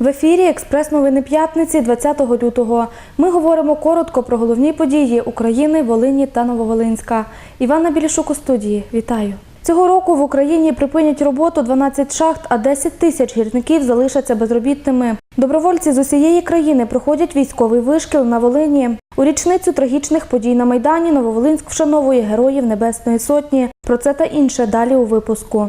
В ефірі Експрес-новини п'ятниці 20 лютого. Ми говоримо коротко про головні події України, Волині та Нововолинська. Івана Білішук у студії. Вітаю. Цього року в Україні припинять роботу 12 шахт, а 10 тисяч гірників залишаться безробітними. Добровольці з усієї країни проходять військовий вишкіл на Волині. У річницю трагічних подій на Майдані Нововолинськ вшановує героїв Небесної Сотні. Про це та інше далі у випуску.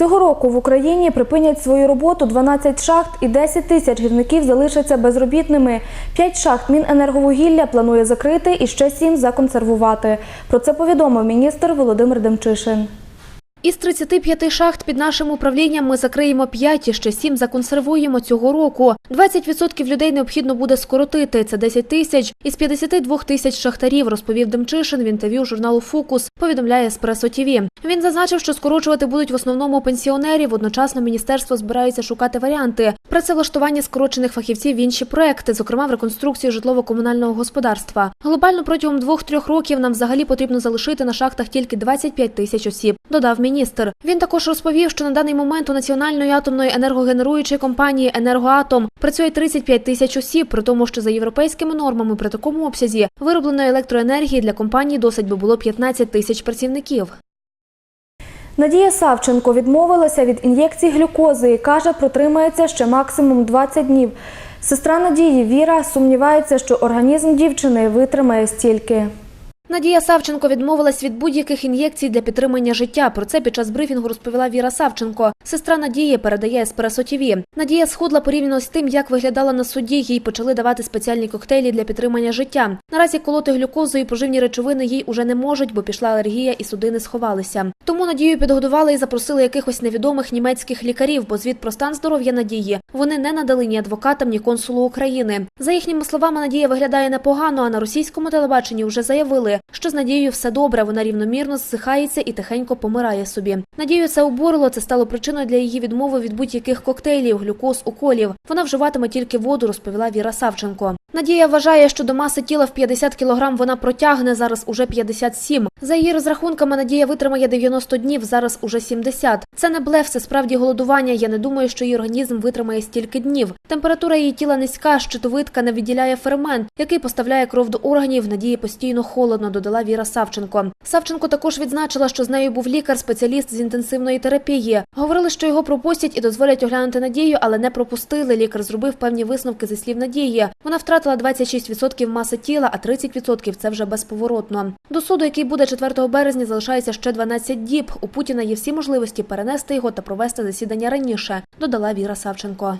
Цього року в Україні припинять свою роботу 12 шахт і 10 тисяч гірників залишаться безробітними. П'ять шахт Міненерговугілля планує закрити і ще сім законсервувати. Про це повідомив міністр Володимир Демчишин. Із 35 шахт під нашим управлінням ми закриємо 5 і ще 7 законсервуємо цього року. 20% людей необхідно буде скоротити. Це 10 тисяч із 52 тисяч шахтарів, розповів Демчишин в інтерв'ю журналу «Фокус», повідомляє «Еспресо ТІВІ». Він зазначив, що скорочувати будуть в основному пенсіонерів. Одночасно міністерство збирається шукати варіанти працевлаштування скорочених фахівців в інші проекти, зокрема в реконструкцію житлово-комунального господарства. Глобально протягом двох-трьох років нам взагалі потрібно залишити на шахтах тільки 25 тисяч осіб, додав міністр. Він також розповів, що на даний момент у національної атомної енергогенеруючої компанії Енергоатом працює 35 тисяч осіб, при тому, що за європейськими нормами при такому обсязі виробленої електроенергії для компанії досить би було 15 тисяч працівників. Надія Савченко відмовилася від ін'єкцій глюкози і каже, протримається ще максимум 20 днів. Сестра Надії Віра сумнівається, що організм дівчини витримає стільки. Надія Савченко відмовилась від будь-яких ін'єкцій для підтримання життя. Про це під час брифінгу розповіла Віра Савченко. Сестра Надії передає Еспресо ТІВІ. Надія схудла порівняно з тим, як виглядала на суді. Їй почали давати спеціальні коктейлі для підтримання життя. Наразі колоти глюкозою і поживні речовини їй уже не можуть, бо пішла алергія і судини сховалися. Тому Надію підгодували і запросили якихось невідомих німецьких лікарів, бо звіт про стан здоров'я Надії вони не надали ні адвокатам, ні консулу України. За їхніми словами, Надія виглядає непогано. А на російському телебаченні вже заявили, що з Надією все добре. Вона рівномірно зсихається і тихенько помирає собі. Надію це обурило. Це стало причиною для її відмови від будь-яких коктейлів, глюкоз, уколів. Вона вживатиме тільки воду, розповіла Віра Савченко. Надія вважає, що до маси тіла в 50 кілограм вона протягне зараз уже 57. За її розрахунками, Надія витримає 90 днів, зараз уже 70. Це не блеф, це справді голодування. Я не думаю, що її організм витримає стільки днів. Температура її тіла низька, щитовидка не виділяє фермент, який поставляє кров до органів. Надії постійно холодно, додала Віра Савченко. Савченко також відзначила, що з нею був лікар, спеціаліст з інтенсивної терапії. Говорили, що його пропустять і дозволять оглянути Надію, але не пропустили. Лікар зробив певні висновки зі слів Надії. Вона втратила 26% маси тіла, а 30% – це вже безповоротно. До суду, який буде 4 березня, залишається ще 12 діб. У Путіна є всі можливості перенести його та провести засідання раніше, додала Віра Савченко.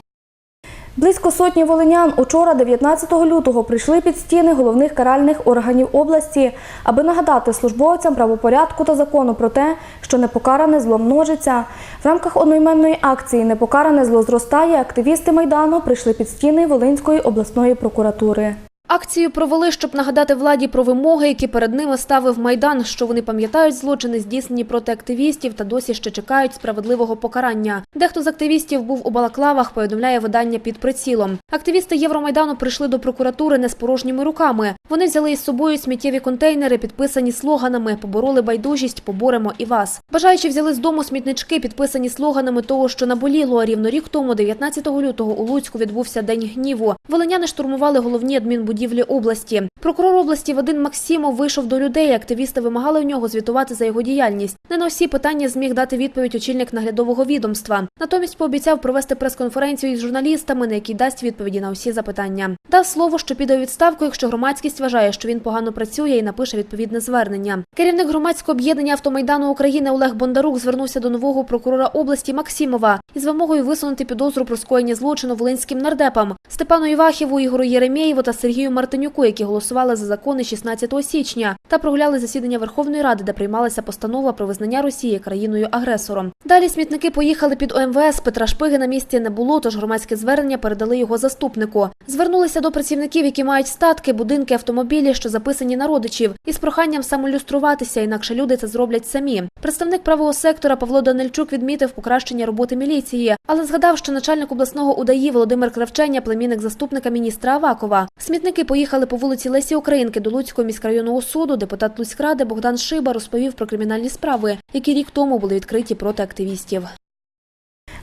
Близько сотні волинян учора, 19 лютого, прийшли під стіни головних каральних органів області, аби нагадати службовцям правопорядку та закону про те, що непокаране зло множиться. В рамках одноіменної акції Непокаране зло зростає. Активісти майдану прийшли під стіни Волинської обласної прокуратури. Акцію провели, щоб нагадати владі про вимоги, які перед ними ставив Майдан, що вони пам'ятають злочини, здійснені проти активістів та досі ще чекають справедливого покарання. Дехто з активістів був у балаклавах, повідомляє видання під прицілом. Активісти Євромайдану прийшли до прокуратури не з порожніми руками. Вони взяли із собою сміттєві контейнери, підписані слоганами Побороли байдужість, поборемо і вас. Бажаючи взяли з дому смітнички, підписані слоганами того, що наболіло. Рівно рік тому, 19 лютого, у Луцьку відбувся день гніву. Волиняни штурмували головні адмінбудівлі області. Прокурор області Вадим Максимов вийшов до людей. Активісти вимагали у нього звітувати за його діяльність. Не на всі питання зміг дати відповідь очільник наглядового відомства. Натомість пообіцяв провести прес-конференцію із журналістами, на якій дасть відповіді на усі запитання. Дав слово, що піде у відставку, якщо громадськість вважає, що він погано працює і напише відповідне звернення. Керівник громадського об'єднання автомайдану України Олег Бондарук звернувся до нового прокурора області Максимова із вимогою висунути підозру про скоєння злочину волинським нардепам Степану Івахіву, Ігору Єремєєву та Сергію Мартинюку, які голосували за закони 16 січня та прогуляли засідання Верховної Ради, де приймалася постанова про визнання Росії країною-агресором. Далі смітники поїхали під ОМВС. Петра Шпиги на місці не було, тож громадське звернення передали його заступнику. Звернулися до працівників, які мають статки, будинки, автомобілі, що записані на родичів, із проханням самолюструватися, інакше люди це зроблять самі. Представник правого сектора Павло Данильчук відмітив покращення роботи міліції, але згадав, що начальник обласного УДАІ Володимир Кравченя, племінник заступника міністра Авакова. Смітники Поки поїхали по вулиці Лесі Українки до Луцького міськрайонного суду, депутат Луцькради Богдан Шиба розповів про кримінальні справи, які рік тому були відкриті проти активістів.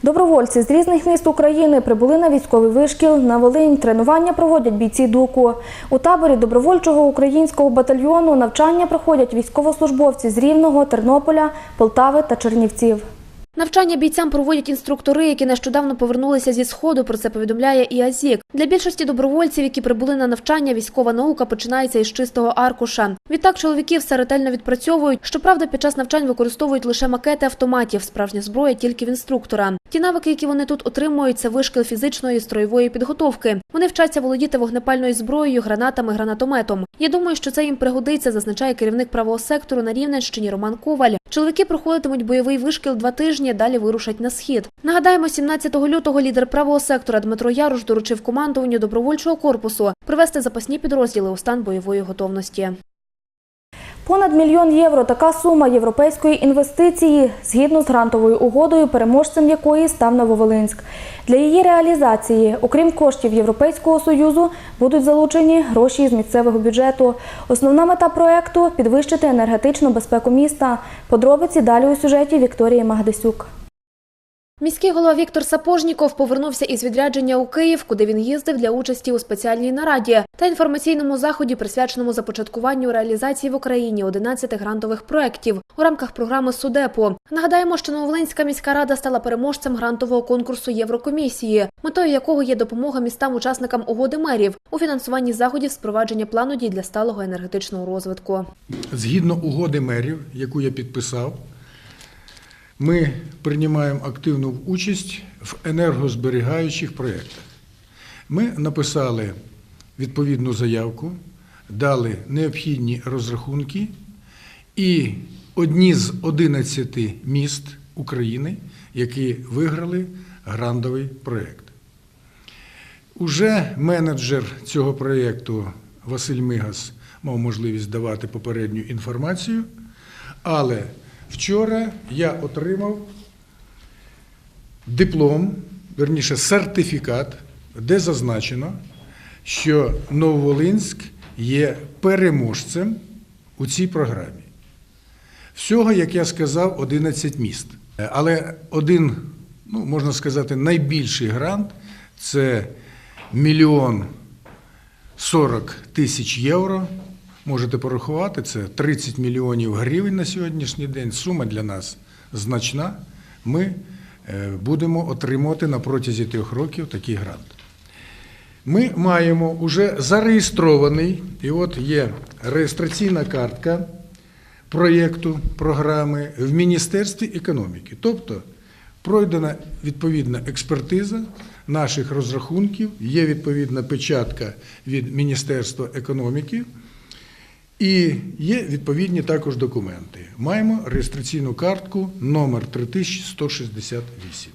Добровольці з різних міст України прибули на військовий вишкіл на Волинь. Тренування проводять бійці ДУКу. У таборі добровольчого українського батальйону навчання проходять військовослужбовці з Рівного, Тернополя, Полтави та Чернівців. Навчання бійцям проводять інструктори, які нещодавно повернулися зі сходу. Про це повідомляє і АЗІК. Для більшості добровольців, які прибули на навчання, військова наука починається із чистого аркуша. Відтак чоловіки все ретельно відпрацьовують. Щоправда, під час навчань використовують лише макети автоматів. Справжня зброя тільки в інструктора. Ті навики, які вони тут отримують, це вишкіл фізичної строєвої підготовки. Вони вчаться володіти вогнепальною зброєю, гранатами, гранатометом. Я думаю, що це їм пригодиться, зазначає керівник правого сектору на Рівненщині Роман Коваль. Чоловіки проходитимуть бойовий вишкіл два тижні, далі вирушать на схід. Нагадаємо, 17 лютого лідер правого сектора Дмитро Яруш доручив командуванню добровольчого корпусу привести запасні підрозділи у стан бойової готовності. Понад мільйон євро така сума європейської інвестиції, згідно з грантовою угодою, переможцем якої став Нововолинськ. Для її реалізації, окрім коштів Європейського союзу, будуть залучені гроші з місцевого бюджету. Основна мета проекту підвищити енергетичну безпеку міста. Подробиці далі у сюжеті Вікторії Магдесюк. Міський голова Віктор Сапожніков повернувся із відрядження у Київ, куди він їздив для участі у спеціальній нараді та інформаційному заході, присвяченому започаткуванню реалізації в Україні 11 грантових проєктів у рамках програми Судепо. Нагадаємо, що Нововолинська міська рада стала переможцем грантового конкурсу Єврокомісії, метою якого є допомога містам-учасникам угоди мерів у фінансуванні заходів з впровадження плану дій для сталого енергетичного розвитку. Згідно угоди мерів, яку я підписав, ми приймаємо активну участь в енергозберігаючих проєктах. Ми написали відповідну заявку, дали необхідні розрахунки, і одні з 11 міст України, які виграли грандовий проєкт. Уже менеджер цього проєкту Василь Мигас мав можливість давати попередню інформацію, але вчора я отримав диплом, верніше сертифікат, де зазначено, що Нововолинськ є переможцем у цій програмі. Всього, як я сказав, 11 міст. Але один, ну, можна сказати, найбільший грант це мільйон 40 тисяч євро. Можете порахувати, це 30 мільйонів гривень на сьогоднішній день. Сума для нас значна. Ми е, будемо отримувати на протязі трьох років такий грант. Ми маємо уже зареєстрований, і от є реєстраційна картка проєкту програми в Міністерстві економіки. Тобто пройдена відповідна експертиза наших розрахунків, є відповідна печатка від Міністерства економіки. І є відповідні також документи. Маємо реєстраційну картку номер 3168.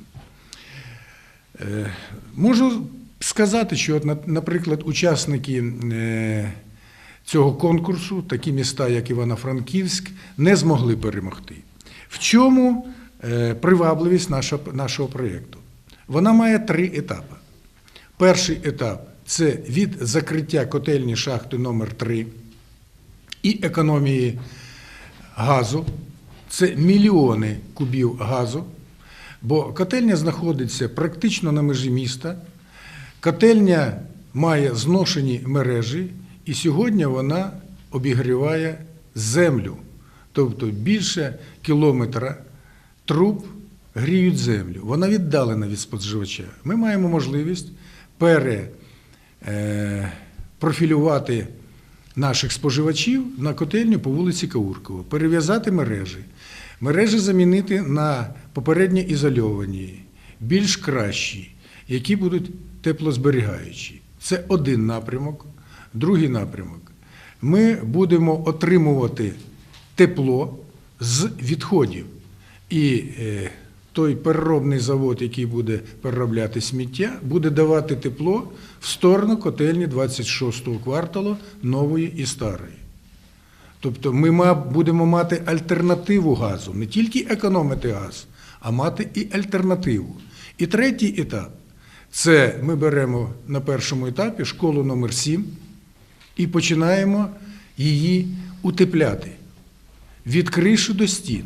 Е, Можу сказати, що, наприклад, учасники е, цього конкурсу, такі міста, як Івано-Франківськ, не змогли перемогти. В чому е, привабливість наша- нашого проєкту? Вона має три етапи. Перший етап це від закриття котельні шахти номер 3 і економії газу. Це мільйони кубів газу, бо котельня знаходиться практично на межі міста. Котельня має зношені мережі, і сьогодні вона обігріває землю. Тобто більше кілометра труб гріють землю. Вона віддалена від споживача. Ми маємо можливість перепрофілювати наших споживачів на котельню по вулиці Кауркова, перев'язати мережі, мережі замінити на попередньо ізольовані, більш кращі, які будуть теплозберігаючі. Це один напрямок. Другий напрямок. Ми будемо отримувати тепло з відходів. І е, той переробний завод, який буде переробляти сміття, буде давати тепло в сторону котельні 26-го кварталу нової і старої. Тобто ми будемо мати альтернативу газу, не тільки економити газ, а мати і альтернативу. І третій етап це ми беремо на першому етапі школу номер 7 і починаємо її утепляти від криші до стін,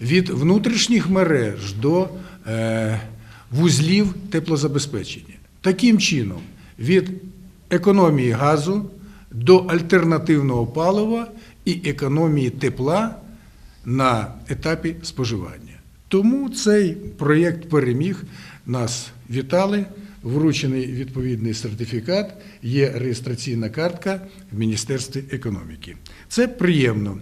від внутрішніх мереж до е, вузлів теплозабезпечення. Таким чином, від економії газу до альтернативного палива і економії тепла на етапі споживання. Тому цей проєкт переміг. Нас вітали, вручений відповідний сертифікат, є реєстраційна картка в Міністерстві економіки. Це приємно.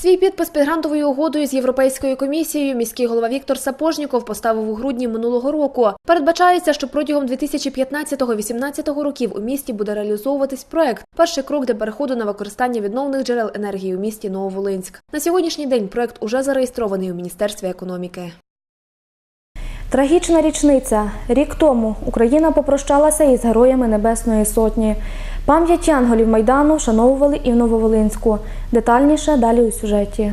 Свій підпис під грантовою угодою з Європейською комісією міський голова Віктор Сапожніков поставив у грудні минулого року. Передбачається, що протягом 2015-2018 років у місті буде реалізовуватись проект. Перший крок для переходу на використання відновлених джерел енергії у місті Нововолинськ. На сьогоднішній день проект уже зареєстрований у Міністерстві економіки. Трагічна річниця. Рік тому Україна попрощалася із героями Небесної Сотні. Пам'ять анголів Майдану вшановували і в Нововолинську. Детальніше далі у сюжеті.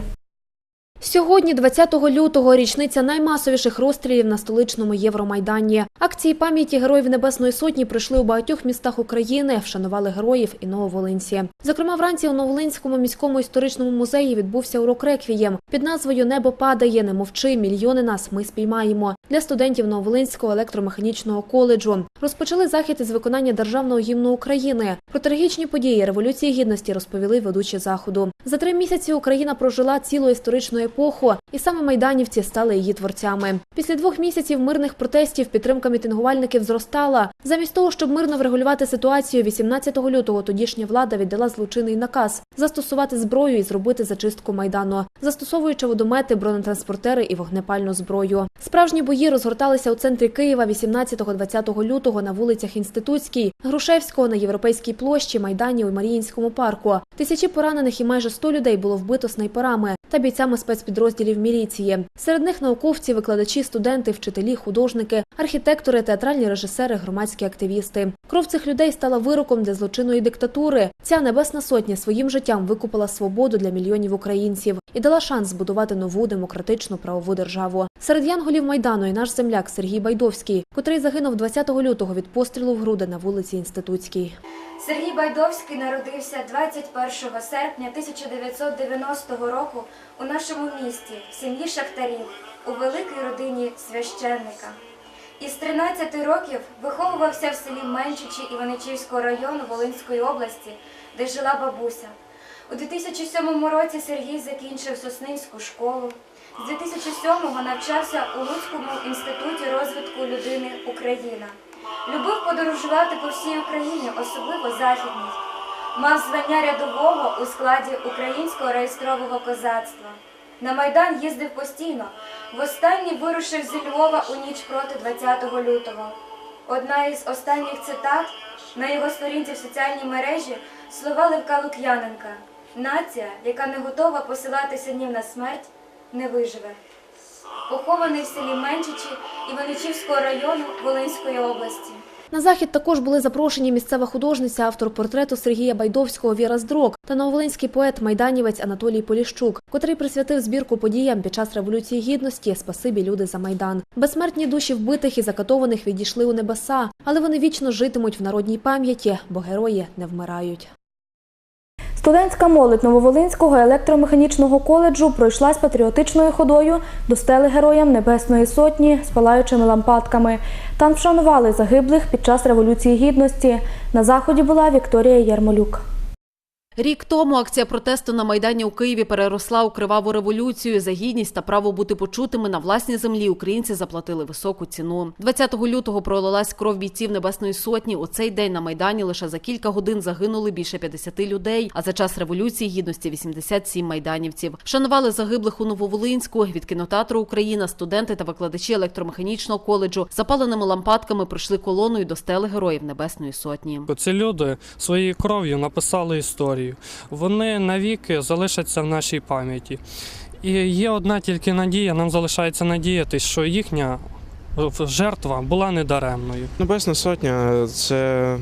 Сьогодні, 20 лютого, річниця наймасовіших розстрілів на столичному Євромайдані. Акції пам'яті героїв Небесної Сотні пройшли у багатьох містах України, вшанували героїв і Нововолинці. Зокрема, вранці у Нововолинському міському історичному музеї відбувся урок реквієм під назвою Небо падає, не мовчи, мільйони нас ми спіймаємо для студентів Нововолинського електромеханічного коледжу. Розпочали захід із виконання державного гімну України. Про трагічні події революції гідності розповіли ведучі заходу. За три місяці Україна прожила цілу історичну епоху, і саме майданівці стали її творцями. Після двох місяців мирних протестів підтримка мітингувальників зростала. Замість того, щоб мирно врегулювати ситуацію, 18 лютого тодішня влада віддала злочинний наказ застосувати зброю і зробити зачистку майдану, застосовуючи водомети, бронетранспортери і вогнепальну зброю. Справжні бої розгорталися у центрі Києва 18-20 лютого на вулицях Інститутській, Грушевського на Європейській площі, Майдані у Маріїнському парку. Тисячі поранених і майже 100 людей було вбито снайперами та бійцями спецпідрозділів міліції. Серед них науковці, викладачі, студенти, вчителі, художники, архітектори, театральні режисери, громадські активісти. Кров цих людей стала вироком для злочинної диктатури. Ця небесна сотня своїм життям викупила свободу для мільйонів українців і дала шанс збудувати нову демократичну правову державу. Серед янголів майдану і наш земляк Сергій Байдовський, котрий загинув 20 лютого від пострілу в груди на вулиці Інститутській. Сергій Байдовський народився 21 серпня 1990 року у нашому місті, в сім'ї шахтарів, у великій родині священника. Із 13 років виховувався в селі Менчичі Іваничівського району Волинської області, де жила бабуся. У 2007 році Сергій закінчив Соснинську школу. З 2007-го навчався у Луцькому інституті розвитку людини Україна. Любив подорожувати по всій Україні, особливо західній. Мав звання рядового у складі українського реєстрового козацтва. На Майдан їздив постійно. Востаннє вирушив зі Львова у ніч проти 20 лютого. Одна із останніх цитат на його сторінці в соціальній мережі слова Левка Лук'яненка. Нація, яка не готова посилати синів на смерть, не виживе. Похований в селі Менчичі Іваничівського району Волинської області. На захід також були запрошені місцева художниця, автор портрету Сергія Байдовського Віра Здрок та нововолинський поет майданівець Анатолій Поліщук, котрий присвятив збірку подіям під час революції гідності Спасибі люди за майдан. Безсмертні душі вбитих і закатованих відійшли у небеса, але вони вічно житимуть в народній пам'яті, бо герої не вмирають. Студентська молодь Нововолинського електромеханічного коледжу пройшлась патріотичною ходою до стели героям Небесної Сотні з палаючими лампадками. Там вшанували загиблих під час Революції Гідності. На заході була Вікторія Ярмолюк. Рік тому акція протесту на Майдані у Києві переросла у криваву революцію. За гідність та право бути почутими на власній землі українці заплатили високу ціну. 20 лютого пролилась кров бійців Небесної Сотні. У цей день на Майдані лише за кілька годин загинули більше 50 людей, а за час революції гідності 87 майданівців. Вшанували загиблих у Нововолинську. Від кінотеатру Україна студенти та викладачі електромеханічного коледжу запаленими лампадками пройшли колоною до стели героїв Небесної Сотні. Ці люди своєю кров'ю написали історію. Вони навіки залишаться в нашій пам'яті. І є одна тільки надія, нам залишається надіятися, що їхня жертва була недаремною. Небесна сотня це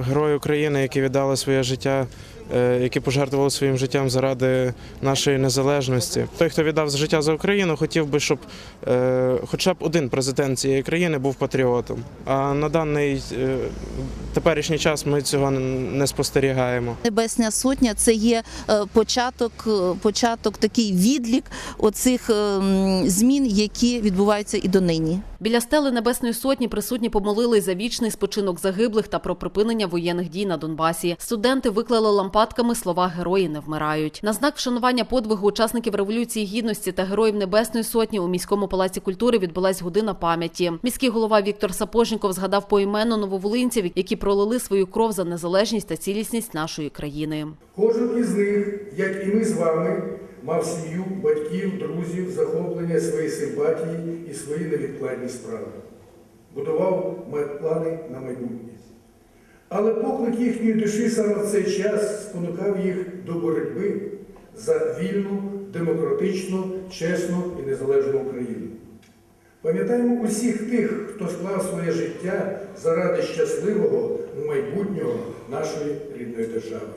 герої України, які віддали своє життя е, які пожертвували своїм життям заради нашої незалежності. Той, хто віддав життя за Україну, хотів би, щоб е, хоча б один президент цієї країни був патріотом. А на даний е, теперішній час ми цього не спостерігаємо. Небесня сотня це є е, початок, е, початок такий відлік оцих е, змін, які відбуваються і донині. Біля стели Небесної Сотні присутні помолились за вічний спочинок загиблих та про припинення воєнних дій на Донбасі. Студенти виклали лампадками слова Герої не вмирають. На знак вшанування подвигу учасників Революції Гідності та героїв Небесної Сотні у міському палаці культури відбулась година пам'яті. Міський голова Віктор Сапожніков згадав поіменно нововолинців, які пролили свою кров за незалежність та цілісність нашої країни. Кожен із них, як і ми з вами, мав сім'ю, батьків, друзів, захоплення, свої симпатії і свої невідкладні справи. Будував плани на майбутнє. Але поклик їхньої душі саме в цей час спонукав їх до боротьби за вільну, демократичну, чесну і незалежну Україну. Пам'ятаємо усіх тих, хто склав своє життя заради щасливого майбутнього нашої рідної держави.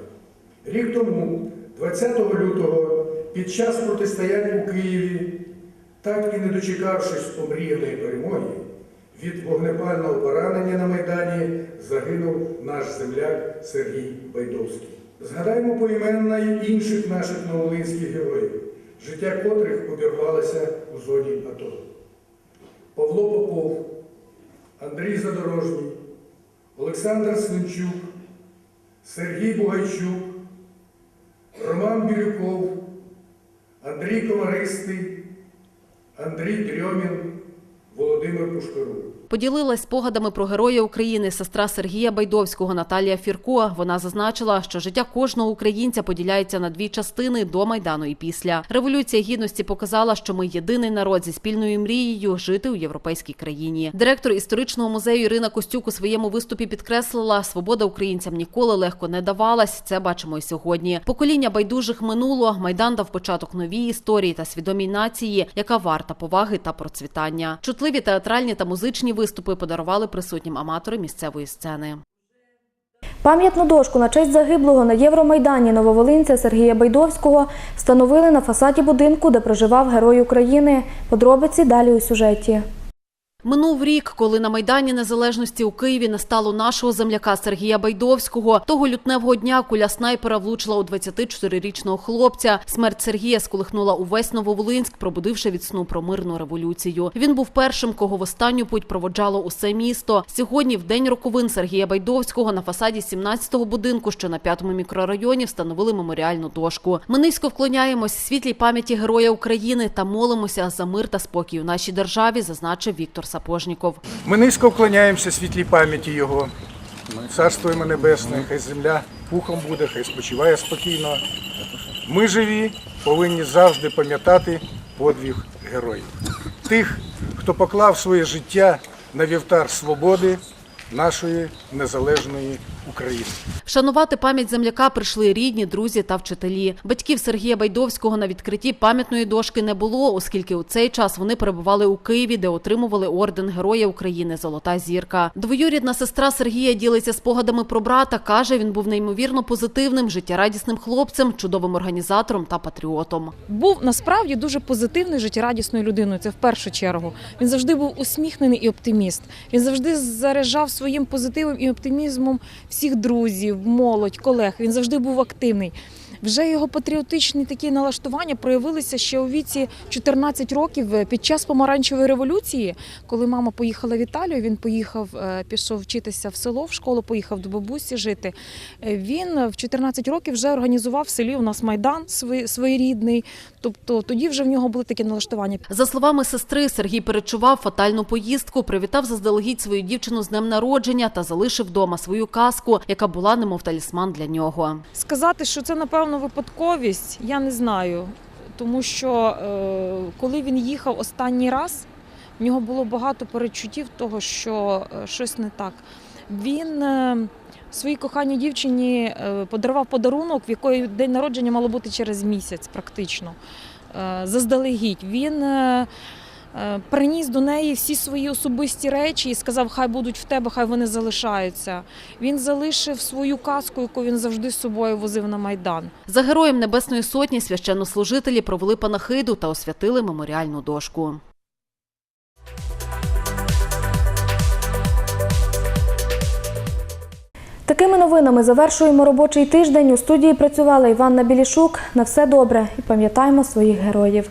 Рік тому, 20 лютого, під час протистояння у Києві, так і не дочекавшись омріяної перемоги, від вогнепального поранення на Майдані загинув наш земляк Сергій Байдовський. Згадаємо поіменно й інших наших новолинських героїв, життя котрих обірвалося у зоні АТО. Павло Попов, Андрій Задорожній, Олександр Свинчук, Сергій Бугайчук, Роман Бірюков, Андрій Комаристий, Андрій Дрьомін, Володимир Пушкарук. Поділилась спогадами про героя України сестра Сергія Байдовського Наталія Фірко. Вона зазначила, що життя кожного українця поділяється на дві частини до майдану і після. Революція гідності показала, що ми єдиний народ зі спільною мрією жити у європейській країні. Директор історичного музею Ірина Костюк у своєму виступі підкреслила, свобода українцям ніколи легко не давалась. Це бачимо і сьогодні. Покоління байдужих минуло. Майдан дав початок новій історії та свідомій нації, яка варта поваги та процвітання. Чутливі театральні та музичні виступи подарували присутнім аматори місцевої сцени. Пам'ятну дошку на честь загиблого на Євромайдані нововолинця Сергія Байдовського встановили на фасаді будинку, де проживав герой України. Подробиці далі у сюжеті. Минув рік, коли на Майдані Незалежності у Києві не стало нашого земляка Сергія Байдовського. Того лютневого дня куля снайпера влучила у 24-річного хлопця. Смерть Сергія сколихнула увесь Нововолинськ, пробудивши від сну про мирну революцію. Він був першим, кого в останню путь проводжало усе місто. Сьогодні, в день роковин Сергія Байдовського, на фасаді 17-го будинку, що на п'ятому мікрорайоні, встановили меморіальну дошку. Ми низько вклоняємось світлій пам'яті Героя України та молимося за мир та спокій у нашій державі, зазначив Віктор Сапожніков. Ми низько вклоняємося світлій пам'яті Його. Царство йому небесне, хай земля пухом буде, хай спочиває спокійно. Ми живі, повинні завжди пам'ятати подвиг героїв. Тих, хто поклав своє життя на вівтар свободи нашої незалежної України. Вшанувати пам'ять земляка прийшли рідні, друзі та вчителі. Батьків Сергія Байдовського на відкритті пам'ятної дошки не було, оскільки у цей час вони перебували у Києві, де отримували орден Героя України Золота зірка. Двоюрідна сестра Сергія ділиться спогадами про брата. каже, він був неймовірно позитивним, життєрадісним хлопцем, чудовим організатором та патріотом. був насправді дуже позитивною, життєрадісною людиною. Це в першу чергу. Він завжди був усміхнений і оптиміст. Він завжди заряджав своїм позитивом і оптимізмом всіх друзів, молодь, колег. Він завжди був активний. Вже його патріотичні такі налаштування проявилися ще у віці 14 років е, під час помаранчевої революції, коли мама поїхала в Італію. Він поїхав, е, пішов вчитися в село, в школу, поїхав до бабусі жити. Е, Він в 14 років вже організував в селі у нас майдан своєрідний. Тобто тоді вже в нього були такі налаштування. За словами сестри, Сергій перечував фатальну поїздку, привітав заздалегідь свою дівчину з днем народження та залишив вдома свою казку, яка була немов талісман для нього. Сказати, що це напевно випадковість, я не знаю. Тому що е, коли він їхав останній раз, в нього було багато перечуттів того, що е, щось не так. Він е, своїй коханій дівчині подарував подарунок, в якої день народження мало бути через місяць, практично. Заздалегідь. Він приніс до неї всі свої особисті речі і сказав, хай будуть в тебе, хай вони залишаються. Він залишив свою казку, яку він завжди з собою возив на майдан. За героєм Небесної Сотні священнослужителі провели панахиду та освятили меморіальну дошку. Такими новинами завершуємо робочий тиждень. У студії працювала Іванна Білішук. На все добре і пам'ятаємо своїх героїв.